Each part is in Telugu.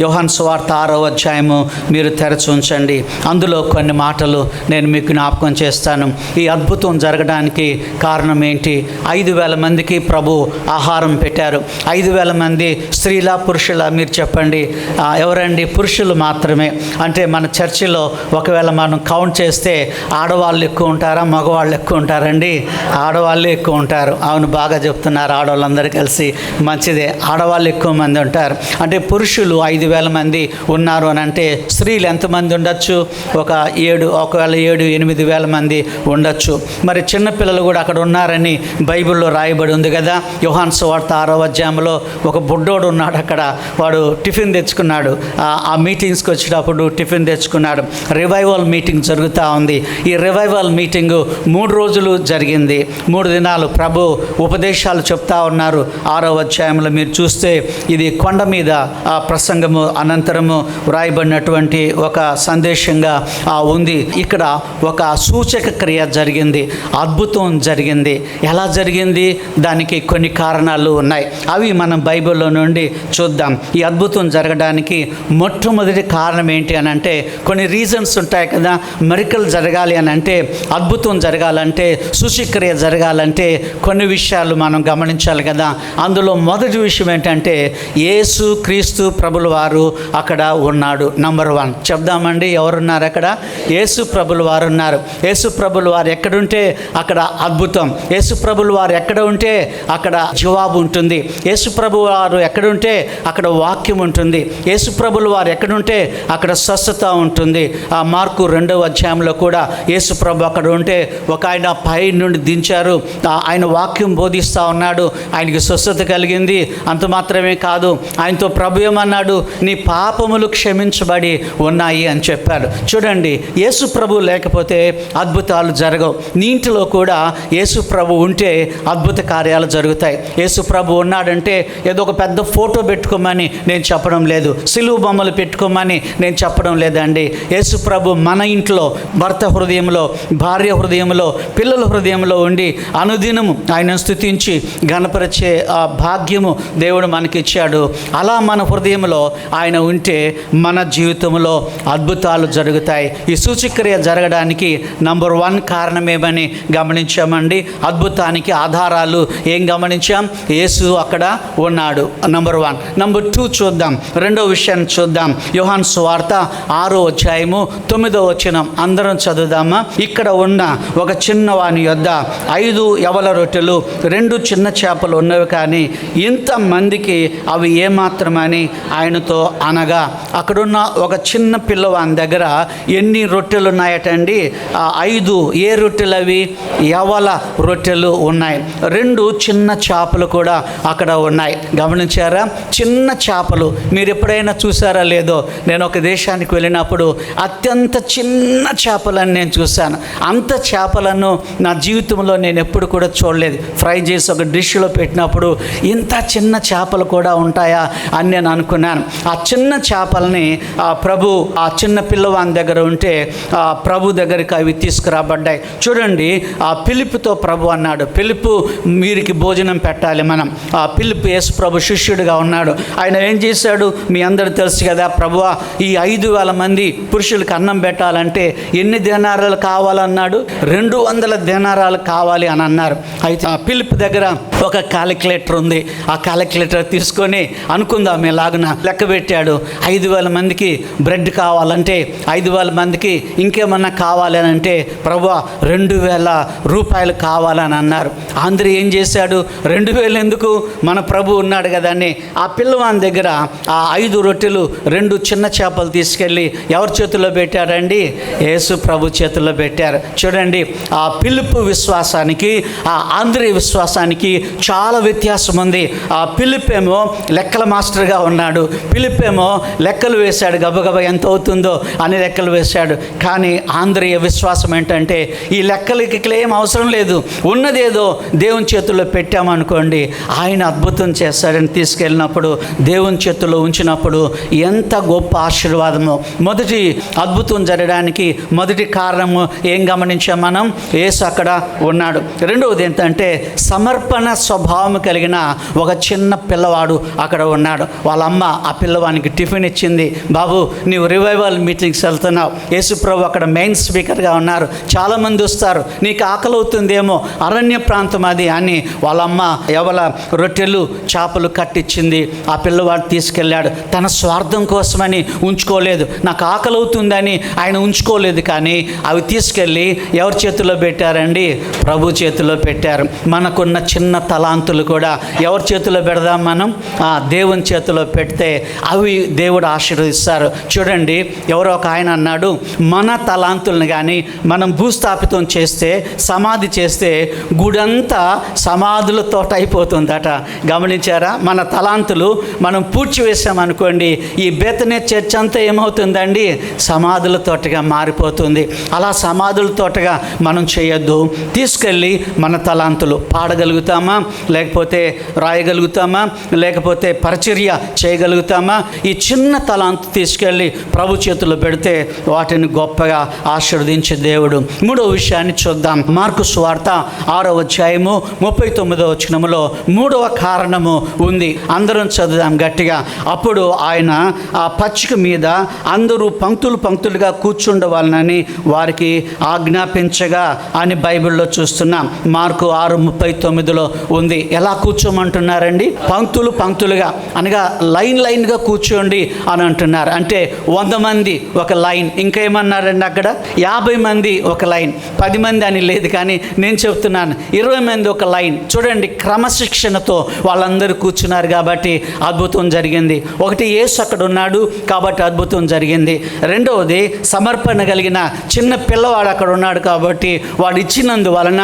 యోహన్ సువార్త ఆరో అధ్యాయము మీరు తెరచి ఉంచండి. అందులో కొన్ని మాటలు నేను మీకు జ్ఞాపకం చేస్తాను. ఈ అద్భుతం జరగడానికి కారణం ఏంటి? ఐదు వేల మందికి ప్రభు ఆహారం పెట్టారు. ఐదు వేల మంది స్త్రీల పురుషుల మీరు చెప్పండి. ఎవరండి? పురుషులు మాత్రమే. అంటే మన చర్చిలో ఒకవేళ మనం కౌంట్ చేస్తే ఆడవాళ్ళు ఎక్కువ ఉంటారా? మగవాళ్ళు ఎక్కువ ఉంటారండి? ఆడవాళ్ళు ఎక్కువ ఉంటారు. అవును బాగా చెప్తున్నారు ఆడవాళ్ళందరూ కలిసి. మంచిదే. ఆడవాళ్ళు ఎక్కువ మంది ఉంటారు. అంటే పురుషులు ఐదు వేల మంది ఉన్నారు అని అంటే స్త్రీలు ఎంతమంది ఉండొచ్చు? ఒక ఏడు ఒకవేళ ఏడు ఎనిమిది వేల మంది ఉండొచ్చు. మరి చిన్నపిల్లలు కూడా అక్కడ ఉన్నారని బైబిల్లో రాయబడి ఉంది కదా? యోహాన్ సువార్త ఆరో అధ్యాయంలో ఒక బుడ్డోడు ఉన్నాడు అక్కడ. వాడు టిఫిన్ తెచ్చుకున్నాడు. ఆ- ఆ మీటింగ్స్కి వచ్చేటప్పుడు టిఫిన్ తెచ్చుకున్నాడు. రివైవల్ మీటింగ్ జరుగుతూ ఉంది. ఈ రివైవల్ మీటింగ్ మూడు రోజులు జరిగింది. మూడు దినాలు ప్రభు ఉపదేశాలు చెప్తా ఉన్నారు. ఆరో అధ్యాయంలో మీరు చూస్తే ఇది కొండ మీద ఆ ప్రసంగము అనంతరము వ్రాయబడినటువంటి ఒక సందేశంగా ఉంది. ఇక్కడ ఒక సూచక క్రియ జరిగింది. అద్భుతం జరిగింది. ఎలా జరిగింది? దానికి కొన్ని కారణాలు ఉన్నాయి. అవి మనం బైబిల్లో నుండి చూద్దాం. ఈ అద్భుతం జరగడానికి మొట్టమొదటి కారణం ఏంటి అని అంటే కొన్ని రీజన్స్ ఉంటాయి కదా. మెరికల్ జరగాలి అని అంటే అద్భుతం జరగాలంటే సూచక్రియ జరగాలంటే కొన్ని విషయాలు మనం గమనించాలి కదా. అందులో మొదటి విషయం ఏంటంటే యేసు క్రీస్తు ప్రభుల వారు అక్కడ ఉన్నాడు. నంబర్ వన్ చెప్దామండి ఎవరున్నారు అక్కడ? యేసు ప్రభుల వారు ఉన్నారు. యేసు ప్రభులు వారు ఎక్కడుంటే అక్కడ అద్భుతం. యేసు ప్రభులు వారు ఎక్కడ ఉంటే అక్కడ జవాబు ఉంటుంది. యేసు ప్రభు వారు ఎక్కడుంటే అక్కడ వాక్యం ఉంటుంది. యేసు ప్రభులు వారు ఎక్కడుంటే అక్కడ స్వస్థత ఉంటుంది. ఆ మార్కు రెండవ అధ్యాయంలో కూడా యేసు ప్రభు అక్కడ ఉంటే ఒక ఆయన పై నుండి దించారు. ఆయన వాక్యం బోధిస్తూ ఉన్నాడు. ఆయనకి స్వస్థత కలిగింది. అంత మాత్రమే కాదు. ఆయనతో ప్రభు ఏమన్నాడు? నీ పాపములు క్షమించబడి ఉన్నాయి అని చెప్పాడు. చూడండి యేసు ప్రభు లేకపోతే అద్భుతాలు జరగవు. నీ ఇంటిలో కూడా యేసు ప్రభు ఉంటే అద్భుత కార్యాలు జరుగుతాయి. యేసు ప్రభు ఉన్నాడంటే ఏదో ఒక పెద్ద ఫోటో పెట్టుకోమని నేను చెప్పడం లేదు. సిలువు బొమ్మలు పెట్టుకోమని నేను చెప్పడం లేదండి. యేసు ప్రభు మన ఇంట్లో భర్త హృదయంలో భార్య హృదయంలో పిల్లల హృదయంలో ఉండి అనుదినము ఆయన స్థుతించి గణపరిచే ఆ భాగ్యము దేవుడు మనకిచ్చాడు. అలా మన హృదయంలో ఆయన ఉంటే మన జీవితంలో అద్భుతాలు జరుగుతాయి. ఈ సూచక్రియ జరగడానికి నంబర్ వన్ కారణమేమని గమనించామండి. అద్భుతానికి ఆధారాలు ఏం గమనించాం? యేసు అక్కడ ఉన్నాడు. నంబర్ వన్ నంబర్ టూ చూద్దాం. రెండో విషయాన్ని చూద్దాం. యోహాన్ సువార్త ఆరో అధ్యాయము తొమ్మిదో వచనం. అందరం చదువుదామా? ఇక్కడ ఉన్న ఒక చిన్నవాని యొద్ద ఐదు యవల రొట్టెలు రెండు చిన్న చేపలు ఉన్నవి కానీ ఇంతమందికి అవి ఏమాత్రమని ఆయనతో అనగా అక్కడున్న ఒక చిన్న పిల్లవాని దగ్గర ఎన్ని రొట్టెలు ఉన్నాయటండి ఐదు ఏ రొట్టెలు అవి యవల రొట్టెలు ఉన్నాయి? రెండు చిన్న చేపలు కూడా అక్కడ ఉన్నాయి. గమనించారా? చిన్న చేపలు. మీరు ఎప్పుడైనా చూసారా లేదో? నేను ఒక దేశానికి వెళ్ళినప్పుడు అత్యంత చిన్న చేపలను నేను చూశాను. అంత చేపలను నా జీవితంలో నేను ఎప్పుడు కూడా చూడలేదు. ఫ్రై చేసి ఒక డిష్లో పెట్టినప్పుడు ఇంత చిన్న చేపలు కూడా ఉంటాయా అని నేను అనుకున్నాను. ఆ చిన్న చేపల్ని ఆ ప్రభు ఆ చిన్న పిల్లవాని దగ్గర ఉంటే ఆ ప్రభు దగ్గరికి అవి తీసుకురాబడ్డాయి. చూడండి ఆ పిలుపుతో ప్రభు అన్నాడు పిలుపు మీరికి భోజనం పెట్టాలి మనం. ఆ పిలుపు యేసు ప్రభు శిష్యుడిగా ఉన్నాడు. ఆయన ఏం చేశాడు? మీ అందరూ తెలుసు కదా ప్రభు ఈ ఐదు వేల మంది పురుషులకు అన్నం పెట్టాలంటే ఎన్ని దినారాలు కావాలన్నాడు? రెండు వందల దినారాలు కావాలి అని అన్నారు. అయితే ఆ పిలుపు దగ్గర ఒక క్యాలిక్యులేటర్ ఉంది. ఆ క్యాలిక్యులేటర్ తీసుకొని అనుకుందాం ఎలాగున లెక్క పెట్టాడు. ఐదు వేల మందికి బ్రెడ్ కావాలంటే ఐదు వేల మందికి ఇంకేమన్నా కావాలి అని అంటే ప్రభు రెండు వేల రూపాయలు కావాలని అన్నారు. ఆంధ్ర ఏం చేశాడు? రెండు వేలు ఎందుకు? మన ప్రభు ఉన్నాడు కదండి ఆ పిల్లవాని దగ్గర ఆ ఐదు రొట్టెలు రెండు చిన్న చేపలు తీసుకెళ్ళి ఎవరి చేతుల్లో పెట్టారండి? యేసు ప్రభు చేతుల్లో పెట్టారు. చూడండి ఆ పిలుపు విశ్వాసానికి ఆ ఆంధ్రీ విశ్వాసానికి చాలా వ్యత్యాసం ఉంది. ఆ పిలుపేమో లెక్కల మాస్టర్గా ఉన్నాడు. పిలుపేమో లెక్కలు వేశాడు గబగబ ఎంత అవుతుందో అని లెక్కలు వేశాడు. కానీ ఆంధ్రీయ విశ్వాసం ఏంటంటే ఈ లెక్కలకి ఏం అవసరం లేదు. ఉన్నదేదో దేవుని చేతుల్లో పెట్టామనుకోండి ఆయన అద్భుతం చేస్తాడని తీసుకెళ్ళినప్పుడు దేవుని చేతుల్లో ఉంచినప్పుడు ఎంత గొప్ప ఆశీర్వాదము. మొదటి అద్భుతం జరగడానికి మొదటి కారణము ఏం గమనించాం మనం? ఏసు అక్కడ ఉన్నాడు. రెండవది ఏంటంటే సమర్పణ స్వభావం కలిగిన ఒక చిన్న పిల్లవాడు అక్కడ ఉన్నాడు. వాళ్ళ అమ్మ ఆ పిల్ల పిల్లవానికి టిఫిన్ ఇచ్చింది బాబు నీవు రివైవల్ మీటింగ్స్ వెళ్తున్నావు. యేసుప్రభు అక్కడ మెయిన్ స్పీకర్గా ఉన్నారు. చాలామంది వస్తారు. నీకు ఆకలి అవుతుందేమో అరణ్య ప్రాంతం అది అని వాళ్ళమ్మ ఎవల రొట్టెలు చేపలు కట్టించింది ఆ పిల్లవాడు తీసుకెళ్ళాడు. తన స్వార్థం కోసమని ఉంచుకోలేదు. నాకు ఆకలి అవుతుందని ఆయన ఉంచుకోలేదు కానీ అవి తీసుకెళ్ళి ఎవరి చేతిలో పెట్టారండి? ప్రభు చేతిలో పెట్టారు. మనకున్న చిన్న తలాంతులు కూడా ఎవరి చేతిలో పెడదాం మనం? ఆ దేవుని చేతిలో పెడితే అవి దేవుడు ఆశీర్వదిస్తారు. చూడండి ఎవరో ఒక ఆయన అన్నాడు మన తలాంతులను కానీ మనం భూస్థాపితం చేస్తే సమాధి చేస్తే గుడంతా సమాధులతో అయిపోతుందట గమనించారా? మన తలాంతులు మనం పూడ్చివేసామనుకోండి ఈ బెతనే చర్చ అంతా ఏమవుతుందండి? సమాధుల తోటగా మారిపోతుంది. అలా సమాధుల తోటగా మనం చేయొద్దు. తీసుకెళ్ళి మన తలాంతులు పాడగలుగుతామా? లేకపోతే రాయగలుగుతామా? లేకపోతే పరిచర్య చేయగలుగుతామా? ఈ చిన్న తలాంత తీసుకెళ్ళి ప్రభు చేతుల్లో పెడితే వాటిని గొప్పగా ఆశీర్వదించే దేవుడు. మూడో విషయాన్ని చూద్దాం. మార్కు స్వార్త ఆరో అధ్యాయము ముప్పై తొమ్మిదో వచనములో మూడవ కారణము ఉంది. అందరం చదువుదాం గట్టిగా. అప్పుడు ఆయన ఆ పచ్చిక మీద అందరూ పంక్తులు పంక్తులుగా కూర్చుండవాలనని వారికి ఆజ్ఞాపించగా అని బైబిల్లో చూస్తున్నాం. మార్కు ఆరు ముప్పై తొమ్మిదిలో ఉంది. ఎలా కూర్చోమంటున్నారండి? పంక్తులు పంక్తులుగా అనగా లైన్ లైన్గా కూర్చోండి అని అంటున్నారు. అంటే వంద మంది ఒక లైన్. ఇంకా ఏమన్నారండి అక్కడ? యాభై మంది ఒక లైన్. పది మంది అని లేదు కానీ నేను చెప్తున్నాను. ఇరవై మంది ఒక లైన్. చూడండి క్రమశిక్షణతో వాళ్ళందరూ కూర్చున్నారు కాబట్టి అద్భుతం జరిగింది. ఒకటి యేసు అక్కడ ఉన్నాడు కాబట్టి అద్భుతం జరిగింది. రెండవది సమర్పణ కలిగిన చిన్న పిల్లవాడు అక్కడ ఉన్నాడు కాబట్టి వాడు ఇచ్చినందు వలన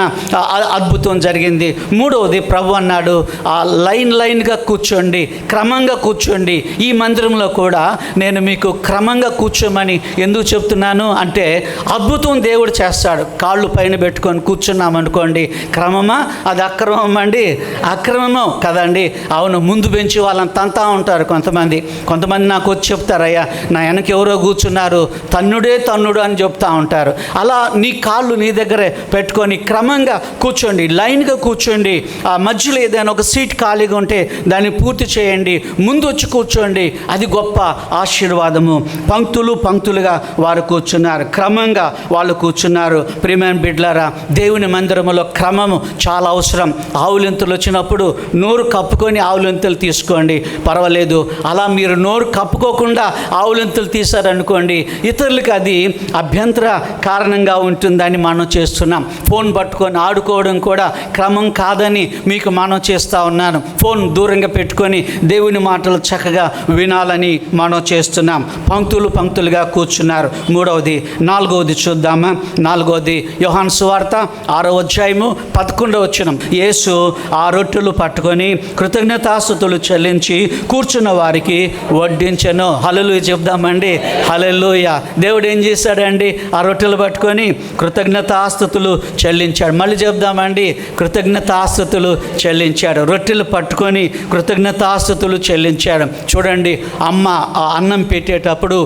అద్భుతం జరిగింది. మూడవది ప్రభు అన్నాడు ఆ లైన్ లైన్గా కూర్చోండి. క్రమంగా కూర్చోండి. ఈ మందిరంలో కూడా నేను మీకు క్రమంగా కూర్చోమని ఎందుకు చెప్తున్నాను అంటే అద్భుతం దేవుడు చేస్తాడు. కాళ్ళు పైన పెట్టుకొని కూర్చున్నాం అనుకోండి. క్రమమా? అది అక్రమం అండి? అక్రమమో కదండి. అవును ముందు పెంచి వాళ్ళని తంతా ఉంటారు కొంతమంది. కొంతమంది నాకు వచ్చి చెప్తారయ్యా నా వెనక ఎవరో కూర్చున్నారు తన్నుడే తన్నుడు అని చెప్తా ఉంటారు. అలా నీ కాళ్ళు నీ దగ్గరే పెట్టుకొని క్రమంగా కూర్చోండి. లైన్గా కూర్చోండి. ఆ మధ్యలో ఏదైనా ఒక సీట్ ఖాళీగా ఉంటే దాన్ని పూర్తి చేయండి. ముందు వచ్చి కూర్చోండి. అది గొప్ప ఆశీర్వాదము. పంక్తులు పంక్తులుగా వారు కూర్చున్నారు. క్రమంగా వాళ్ళు కూర్చున్నారు. ప్రియమైన బిడ్లారా దేవుని మందిరములో క్రమము చాలా అవసరం. ఆవులింతలు వచ్చినప్పుడు నోరు కప్పుకొని ఆవులింతలు తీసుకోండి. పర్వాలేదు. అలా మీరు నోరు కప్పుకోకుండా ఆవులింతలు తీశారనుకోండి ఇతరులకు అది అభ్యంతర కారణంగా ఉంటుందని మనం చేస్తున్నాం. ఫోన్ పట్టుకొని ఆడుకోవడం కూడా క్రమం కాదని మీకు మనం చేస్తూ ఉన్నాను. ఫోన్ దూరంగా పెట్టుకొని దేవుని మాటలు చక్కగా వినాలని మనం చేస్తున్నాం. పంక్తులు పంక్తులుగా కూర్చున్నారు. మూడవది నాలుగవది చూద్దామా? నాలుగవది యోహాన్ సువార్త ఆరో అధ్యాయము పదకొండవ వచ్చినం యేసు ఆ రొట్టెలు పట్టుకొని కృతజ్ఞతాస్తుతులు చెల్లించి కూర్చున్న వారికి వడ్డించను. హలలు చెప్దామండి. హలలుయ దేవుడు ఏం చేశాడండి? ఆ రొట్టెలు పట్టుకొని కృతజ్ఞతాస్తుతులు చెల్లించాడు. మళ్ళీ చెప్దామండి. కృతజ్ఞతాస్తుతులు చెల్లించాడు. రొట్టెలు పట్టుకొని కృతజ్ఞతాస్తుతులు చెల్లించాడు. చూడ చూడండి అమ్మ ఆ అన్నం పెట్టేటప్పుడు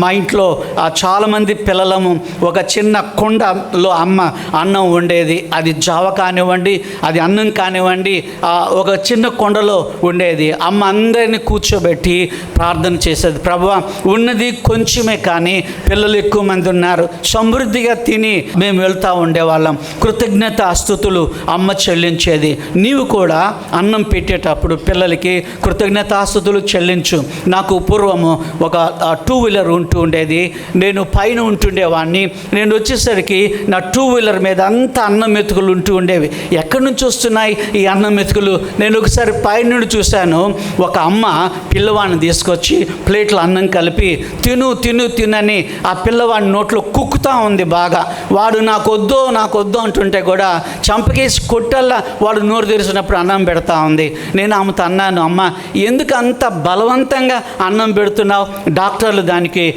మా ఇంట్లో చాలామంది పిల్లలము ఒక చిన్న కుండలో అమ్మ అన్నం ఉండేది అది జావ కానివ్వండి అది అన్నం కానివ్వండి ఒక చిన్న కొండలో ఉండేది అమ్మ అందరిని కూర్చోబెట్టి ప్రార్థన చేసేది. ప్రభు ఉన్నది కొంచెమే కానీ పిల్లలు ఎక్కువ మంది ఉన్నారు. సమృద్ధిగా తిని మేము వెళ్తూ ఉండేవాళ్ళం. కృతజ్ఞత స్థుతులు అమ్మ చెల్లించేది. నీవు కూడా అన్నం పెట్టేటప్పుడు పిల్లలకి కృతజ్ఞతాస్తుతులు చెల్లించు. నాకు పూర్వము ఒక టూ వీలర్ ఉంటూ ఉండేది నేను పైన ఉంటుండేవాడిని నేను వచ్చేసరికి నా టూ వీలర్ మీద అంత అన్నం మెతుకులు ఉంటూ ఉండేవి. ఎక్కడి నుంచి వస్తున్నాయి ఈ అన్నం మెతుకులు? నేను ఒకసారి పైన చూశాను. ఒక అమ్మ పిల్లవాడిని తీసుకొచ్చి ప్లేట్లో అన్నం కలిపి తిను తిను తినని. ఆ పిల్లవాడి నోట్లో కుక్కుతా ఉంది బాగా. వాడు నాకు వద్దో నాకు వద్దో అంటుంటే కూడా చంపకేసి కొట్టల్లా వాడు నోరు తెరిచినప్పుడు అన్నం పెడతా ఉంది. నేను ఆమెతో అన్నాను అమ్మ ఎందుకు అంత బలవంతంగా అన్నం పెడుతున్నావు. డాక్టర్లు దానికి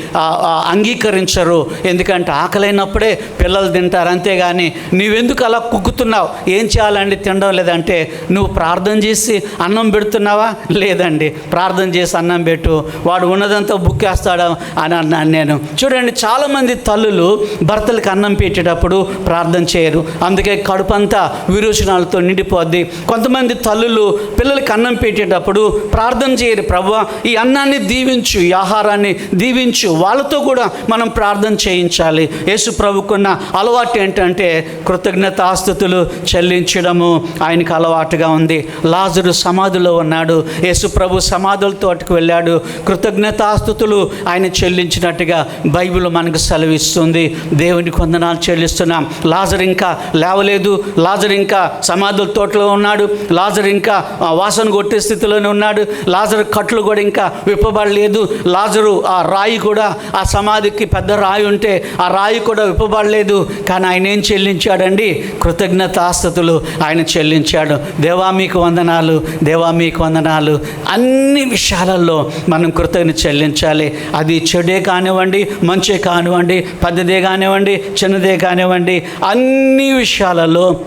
అంగీకరించరు. ఎందుకంటే ఆకలైనప్పుడే పిల్లలు తింటారు. అంతేగాని నీవెందుకు అలా కుక్కుతున్నావు? ఏం చేయాలండి? తినడం లేదంటే నువ్వు ప్రార్థన చేసి అన్నం పెడుతున్నావా? లేదండి. ప్రార్థన చేసి అన్నం పెట్టు. వాడు ఉన్నదంతా బుక్కేస్తాడు అని అన్నాను నేను. చూడండి చాలామంది తల్లులు భర్తలకు అన్నం పెట్టేటప్పుడు ప్రార్థన చేయరు. అందుకే కడుపంతా విరోచనాలతో నిండిపోద్ది. కొంతమంది తల్లులు పిల్లలకి అన్నం పెట్టేటప్పుడు ప్రార్థన చేయరు. ప్రభు ప్రభా ఈ అన్నాన్ని దీవించు ఈ ఆహారాన్ని దీవించు. వాళ్ళతో కూడా మనం ప్రార్థన చేయించాలి. యేసు ప్రభుకున్న అలవాటు ఏంటంటే కృతజ్ఞతాస్థుతులు చెల్లించడము. ఆయనకు అలవాటుగా ఉంది. లాజరు సమాధిలో ఉన్నాడు. యేసు ప్రభు సమాధులతోటికి వెళ్ళాడు. కృతజ్ఞతాస్థుతులు ఆయన చెల్లించినట్టుగా బైబిల్ మనకు సెలవిస్తుంది. దేవుని కొందనాలు చెల్లిస్తున్నాం. లాజర్ ఇంకా లేవలేదు. లాజర్ ఇంకా సమాధుల తోటలో ఉన్నాడు. లాజర్ ఇంకా వాసన కొట్టే స్థితిలోనే ఉన్నాడు. లాజర్ కట్లు కూడా ఇంకా విప్పబడలేదు. లాజరు ఆ రాయి కూడా ఆ సమాధికి పెద్ద రాయి ఉంటే ఆ రాయి కూడా విప్పబడలేదు. కానీ ఆయన ఏం చెల్లించాడండి? కృతజ్ఞతాస్థతులు ఆయన చెల్లించాడు. దేవా మీకు వందనాలు దేవా మీకు వందనాలు. అన్ని విషయాలలో మనం కృతజ్ఞత చెల్లించాలి. అది చెడే కానివ్వండి మంచే కానివ్వండి పెద్దదే కానివ్వండి చిన్నదే కానివ్వండి అన్ని విషయాలలో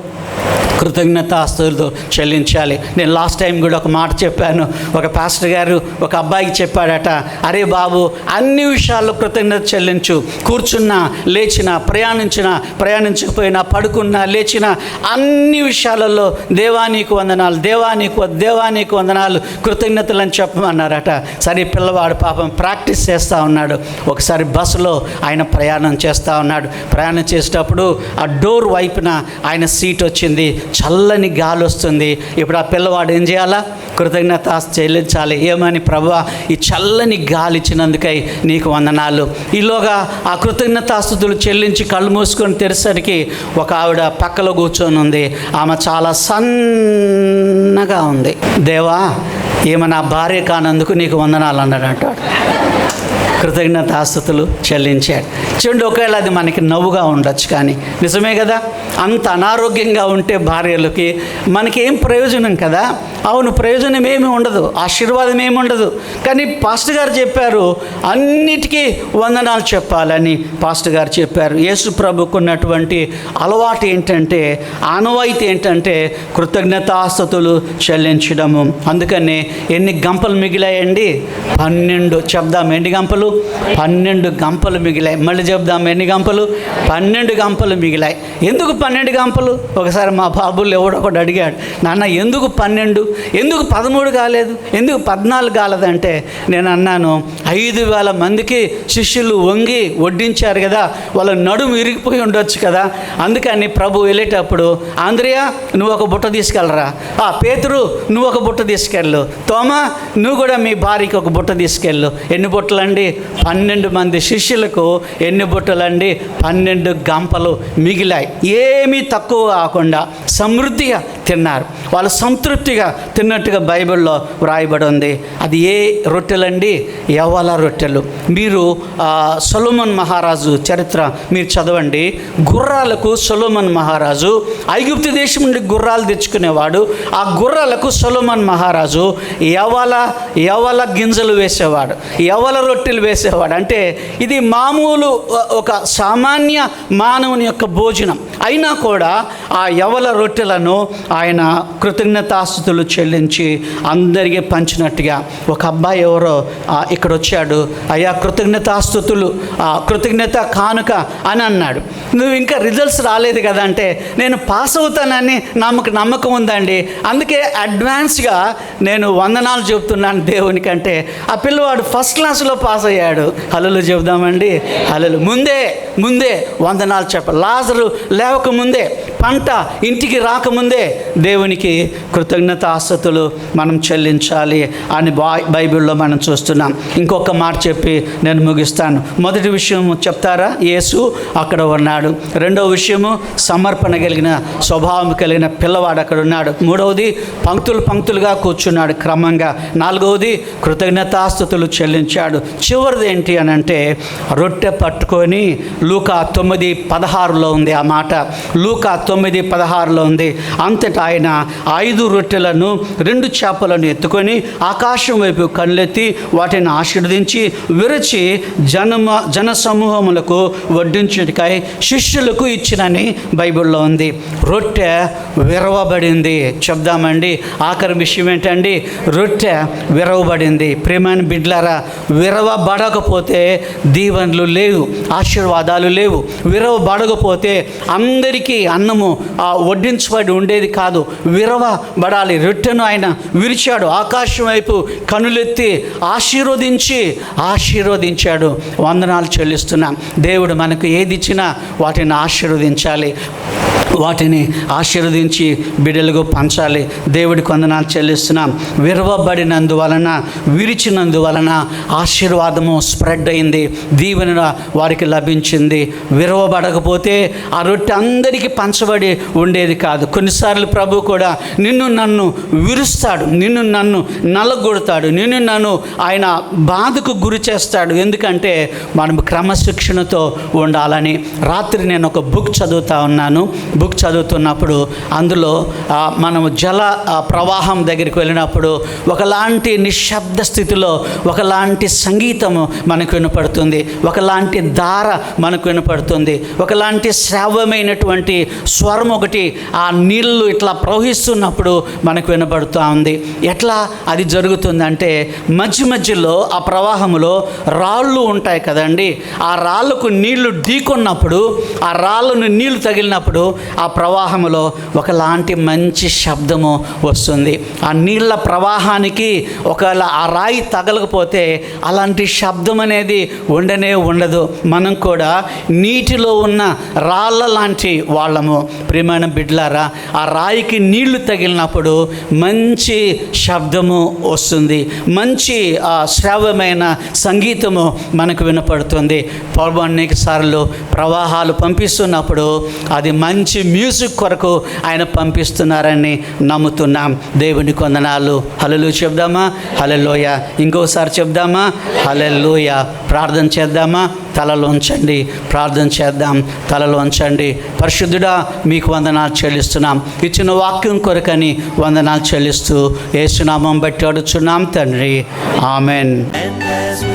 కృతజ్ఞతాస్తులతో చెల్లించాలి. నేను లాస్ట్ టైం కూడా ఒక మాట చెప్పాను. ఒక పాస్టర్ గారు ఒక అబ్బాయికి చెప్పాడట అరే బాబు అన్ని విషయాల్లో కృతజ్ఞత చెల్లించు. కూర్చున్నా లేచిన ప్రయాణించిన ప్రయాణించకపోయినా పడుకున్నా లేచిన అన్ని విషయాలలో దేవానికి వందనాలు దేవానికి దేవానికి వందనాలు కృతజ్ఞతలు అని చెప్పమన్నారట. సరే పిల్లవాడు పాపం ప్రాక్టీస్ చేస్తూ ఉన్నాడు. ఒకసారి బస్సులో ఆయన ప్రయాణం చేస్తూ ఉన్నాడు. ప్రయాణం చేసేటప్పుడు ఆ డోర్ వైపున ఆయన సీట్ వచ్చింది. చల్లని గాలి వస్తుంది. ఇప్పుడు ఆ పిల్లవాడు ఏం చేయాలా? కృతజ్ఞత చెల్లించాలి. ఏమని ప్రభా ఈ చల్లని గాలి ఇచ్చినందుకై నీకు వందనాలు. ఈలోగా ఆ కృతజ్ఞతాస్తుతులు చెల్లించి కళ్ళు మూసుకొని తెరిసరికి ఒక ఆవిడ పక్కలో కూర్చొని ఉంది. ఆమె చాలా సన్నగా ఉంది. దేవా ఈమె నా భార్య కానందుకు నీకు వందనాలు అన్నాడు అంటాడు కృతజ్ఞతాస్తుతులు చెల్లించాడు. చూడండి ఒకవేళ అది మనకి నవ్వుగా ఉండొచ్చు కానీ నిజమే కదా? అంత అనారోగ్యంగా ఉంటే భార్యలకి మనకి ఏం ప్రయోజనం కదా? అవును ప్రయోజనం ఏమి ఉండదు ఆశీర్వాదం ఏమి ఉండదు. కానీ పాస్టర్ గారు చెప్పారు అన్నిటికీ వందనాలు చెప్పాలని పాస్టర్ గారు చెప్పారు. యేసు ప్రభుకున్నటువంటి అలవాటు ఏంటంటే ఆనవాయితీ ఏంటంటే కృతజ్ఞతాస్థతులు చెల్లించడము. అందుకని ఎన్ని గంపలు మిగిలాయండి? పన్నెండు. చెప్దాం ఎన్ని గంపలు? పన్నెండు గంపలు మిగిలాయి. మళ్ళీ చెప్దాం ఎన్ని గంపలు? పన్నెండు గంపలు మిగిలాయి. ఎందుకు పన్నెండు గంపలు? ఒకసారి మా బాబులు ఎవడో అడిగాడు నాన్న ఎందుకు పన్నెండు? ఎందుకు పదమూడు కాలేదు? ఎందుకు పద్నాలుగు కాలేదంటే నేను అన్నాను ఐదు వేల మందికి శిష్యులు వంగి వడ్డించారు కదా వాళ్ళ నడుము ఇరిగిపోయి ఉండొచ్చు కదా. అందుకని ప్రభు వెళ్ళేటప్పుడు ఆంధ్రియా నువ్వు ఒక బుట్ట తీసుకెళ్ళరా? ఆ పేతురు నువ్వు ఒక బుట్ట తీసుకెళ్ళు. తోమా నువ్వు కూడా మీ భార్యకి ఒక బుట్ట తీసుకెళ్ళు. ఎన్ని బుట్టలండి? పన్నెండు మంది శిష్యులకు ఎన్ని బుట్టలండి? పన్నెండు గంపలు మిగిలాయి. ఏమీ తక్కువ కాకుండా సమృద్ధిగా తిన్నారు. వాళ్ళు సంతృప్తిగా తిన్నట్టుగా బైబిల్లో వ్రాయబడి ఉంది. అది ఏ రొట్టెలండి? యవల రొట్టెలు. మీరు సొలోమన్ మహారాజు చరిత్ర మీరు చదవండి. గుర్రాలకు సొలొమన్ మహారాజు ఐగుప్తు దేశం నుండి గుర్రాలు తెచ్చుకునేవాడు. ఆ గుర్రాలకు సొలోమన్ మహారాజు యవల యవల గింజలు వేసేవాడు. యవల రొట్టెలు వేసేవాడు. అంటే ఇది మామూలు ఒక సామాన్య మానవుని యొక్క భోజనం. అయినా కూడా ఆ యవల రొట్టెలను ఆయన కృతజ్ఞతాస్తులు చెల్లించి అందరికీ పంచినట్టుగా. ఒక అబ్బాయి ఎవరో ఇక్కడ వచ్చాడు అయ్యా కృతజ్ఞతాస్తుతులు కృతజ్ఞత కానుక అని అన్నాడు. నువ్వు ఇంకా రిజల్ట్స్ రాలేదు కదా అంటే నేను పాస్ అవుతానని నమ్మక నమ్మకం ఉందండి. అందుకే అడ్వాన్స్గా నేను వందనాలు చెప్తున్నాను దేవునికంటే. ఆ పిల్లవాడు ఫస్ట్ క్లాస్లో పాస్ అయ్యాడు. హలలు చెబుదామండి. హలలు ముందే ముందే వందనాలు చెప్ప లాజరు లేవక ముందే పంట ఇంటికి రాకముందే దేవునికి కృతజ్ఞత ఆసతులు మనం చెల్లించాలి అని బా బైబిల్లో మనం చూస్తున్నాం. ఇంకొక మాట చెప్పి నేను ముగిస్తాను. మొదటి విషయం చెప్తారా? యేసు అక్కడ ఉన్నాడు. రెండవ విషయము సమర్పణ కలిగిన స్వభావం కలిగిన పిల్లవాడు అక్కడ ఉన్నాడు. మూడవది పంక్తులు పంక్తులుగా కూర్చున్నాడు క్రమంగా. నాలుగవది కృతజ్ఞతాస్థుతులు చెల్లించాడు. చివరిది ఏంటి అని అంటే రొట్టె పట్టుకొని లూకా తొమ్మిది పదహారులో ఉంది ఆ మాట. లూకా తొమ్మిది పదహారులో ఉంది. అంతటా ఆయన ఐదు రొట్టెలను రెండు చేపలను ఎత్తుకొని ఆకాశం వైపు కళ్ళెత్తి వాటిని ఆశీర్వదించి విరచి జనమ జన సమూహములకు వడ్డించుటకై శిష్యులకు ఇచ్చినని బైబిల్లో ఉంది. రొట్టె విరవబడింది. చెప్దామండి. ఆఖరి విషయం ఏంటండి? రొట్టె విరవబడింది. ప్రేమైన బిడ్లారా విరవబడకపోతే దీవెనలు లేవు ఆశీర్వాదాలు లేవు. విరవబడకపోతే అందరికీ అన్నం అన్నము వడ్డించబడి ఉండేది కాదు. విరవబడాలి. రొట్టెను ఆయన విరిచాడు. ఆకాశం వైపు కనులెత్తి ఆశీర్వదించి ఆశీర్వదించాడు. వందనాలు చెల్లిస్తున్నాం. దేవుడు మనకు ఏది ఇచ్చినా వాటిని ఆశీర్వదించాలి. వాటిని ఆశీర్వదించి బిడ్డలకు పంచాలి. దేవుడి కొందనాలు చెల్లిస్తున్నాం. విరవబడినందువలన విరిచినందువలన ఆశీర్వాదము స్ప్రెడ్ అయింది. దీవెన వారికి లభించింది. విరవబడకపోతే ఆ రొట్టె అందరికీ పంచబడి ఉండేది కాదు. కొన్నిసార్లు ప్రభు కూడా నిన్ను నన్ను విరుస్తాడు. నిన్ను నన్ను నలగొడతాడు. నిన్ను నన్ను ఆయన బాధకు గురి చేస్తాడు. ఎందుకంటే మనం క్రమశిక్షణతో ఉండాలని. రాత్రి నేను ఒక బుక్ చదువుతా ఉన్నాను. బుక్ చదువుతున్నప్పుడు అందులో మనము జల ప్రవాహం దగ్గరికి వెళ్ళినప్పుడు ఒకలాంటి నిశ్శబ్ద స్థితిలో ఒకలాంటి సంగీతము మనకు వినపడుతుంది ఒకలాంటి ధార మనకు వినపడుతుంది ఒకలాంటి శ్రావ్యమైనటువంటి స్వరం ఒకటి ఆ నీళ్ళు ఇట్లా ప్రవహిస్తున్నప్పుడు మనకు వినపడుతూ ఉంది. ఎట్లా అది జరుగుతుందంటే మధ్య మధ్యలో ఆ ప్రవాహంలో రాళ్ళు ఉంటాయి కదండి ఆ రాళ్ళకు నీళ్ళు ఢీకొన్నప్పుడు ఆ రాళ్ళను నీళ్ళు తగిలినప్పుడు ఆ ప్రవాహంలో ఒకలాంటి మంచి శబ్దము వస్తుంది. ఆ నీళ్ళ ప్రవాహానికి ఒకవేళ ఆ రాయి తగలకపోతే అలాంటి శబ్దం అనేది ఉండనే ఉండదు. మనం కూడా నీటిలో ఉన్న రాళ్ళ లాంటి వాళ్ళము. ప్రియమైన బిడ్లారా ఆ రాయికి నీళ్ళు తగిలినప్పుడు మంచి శబ్దము వస్తుంది. మంచి ఆ శ్రావ్యమైన సంగీతము మనకు వినపడుతుంది. పౌరు అనేక సార్లు ప్రవాహాలు పంపిస్తున్నప్పుడు అది మంచి మ్యూజిక్ కొరకు ఆయన పంపిస్తున్నారని నమ్ముతున్నాం. దేవుని కొందనాలు. హలలు చెప్దామా? హలలోయ ఇంకోసారి చెప్దామా? హలలోయ ప్రార్థన చేద్దామా? తలలోంచండి ప్రార్థన చేద్దాం. తలలోంచండి పరిశుద్ధుడా మీకు వందనాలు చెల్లిస్తున్నాం. ఇచ్చిన వాక్యం కొరకని వందనాలు చెల్లిస్తూ ఏసునామం బట్టి అడుచున్నాం తండ్రి. ఆమెన్. And as we